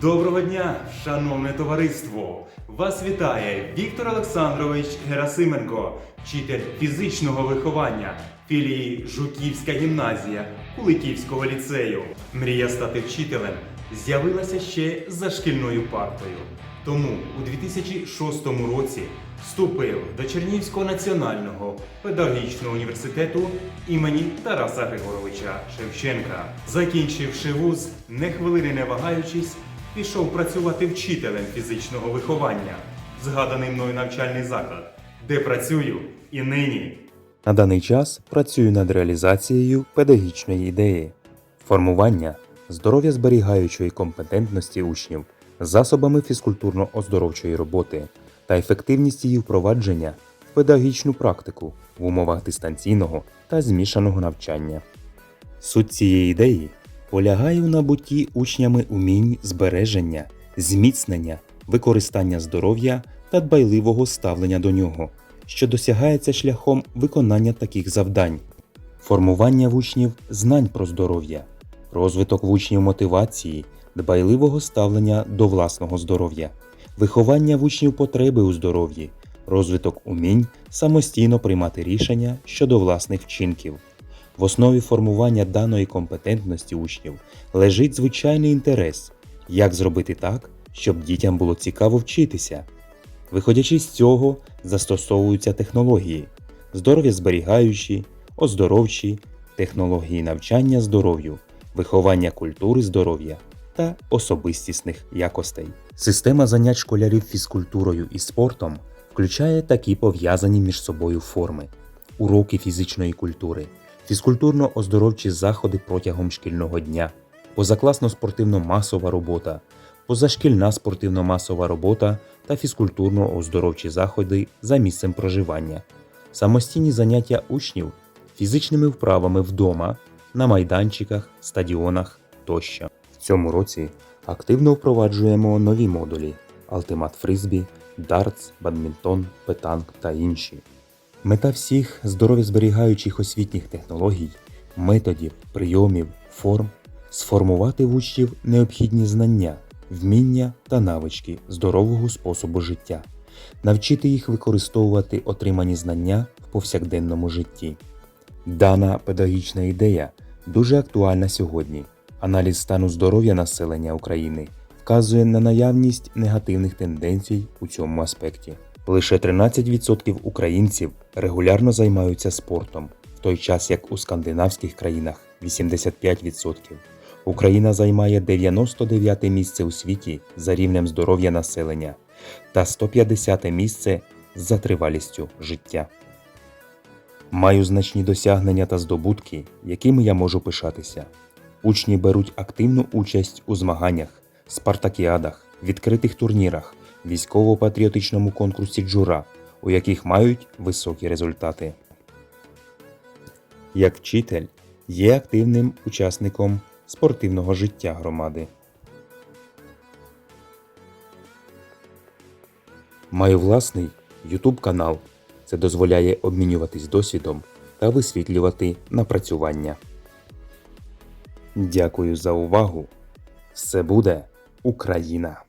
Доброго дня, шановне товариство! Вас вітає Віктор Олександрович Герасименко, вчитель фізичного виховання філії Жуківська гімназія Куликівського ліцею. Мрія стати вчителем з'явилася ще за шкільною партою. Тому у 2006 році вступив до Чернігівського національного педагогічного університету імені Тараса Григоровича Шевченка. Закінчивши вуз, не хвилини не вагаючись, пішов працювати вчителем фізичного виховання, згаданий мною навчальний заклад, де працюю і нині. На даний час працюю над реалізацією педагогічної ідеї, формування здоров'я зберігаючої компетентності учнів засобами фізкультурно-оздоровчої роботи та ефективність її впровадження в педагогічну практику в умовах дистанційного та змішаного навчання. Суть цієї ідеї полягає у набутті учнями умінь збереження, зміцнення, використання здоров'я та дбайливого ставлення до нього, що досягається шляхом виконання таких завдань: формування в учнів знань про здоров'я, розвиток в учнів мотивації, дбайливого ставлення до власного здоров'я, виховання в учнів потреби у здоров'ї, розвиток умінь самостійно приймати рішення щодо власних вчинків. В основі формування даної компетентності учнів лежить звичайний інтерес, як зробити так, щоб дітям було цікаво вчитися. Виходячи з цього, застосовуються технології, здоров'я зберігаючі, оздоровчі, технології навчання здоров'ю, виховання культури здоров'я та особистісних якостей. Система занять школярів фізкультурою і спортом включає такі пов'язані між собою форми: уроки фізичної культури, фізкультурно-оздоровчі заходи протягом шкільного дня, позакласно-спортивно-масова робота, позашкільна спортивно-масова робота та фізкультурно-оздоровчі заходи за місцем проживання, самостійні заняття учнів фізичними вправами вдома, на майданчиках, стадіонах тощо. В цьому році активно впроваджуємо нові модулі: Ultimate Фризбі, дартс, бадмінтон, петанк та інші. Мета всіх здоров'язберігаючих освітніх технологій, методів, прийомів, форм сформувати в учнів необхідні знання, вміння та навички здорового способу життя, навчити їх використовувати отримані знання в повсякденному житті. Дана педагогічна ідея дуже актуальна сьогодні. Аналіз стану здоров'я населення України вказує на наявність негативних тенденцій у цьому аспекті. Лише 13% українців регулярно займаються спортом, в той час як у скандинавських країнах 85%. Україна займає 99 місце у світі за рівнем здоров'я населення та 150 місце за тривалістю життя. Маю значні досягнення та здобутки, якими я можу пишатися. Учні беруть активну участь у змаганнях, спартакіадах, відкритих турнірах, військово-патріотичному конкурсі джура, у яких мають високі результати. Як вчитель є активним учасником спортивного життя громади. Маю власний YouTube канал. Це дозволяє обмінюватись досвідом та висвітлювати напрацювання. Дякую за увагу. Все буде Україна!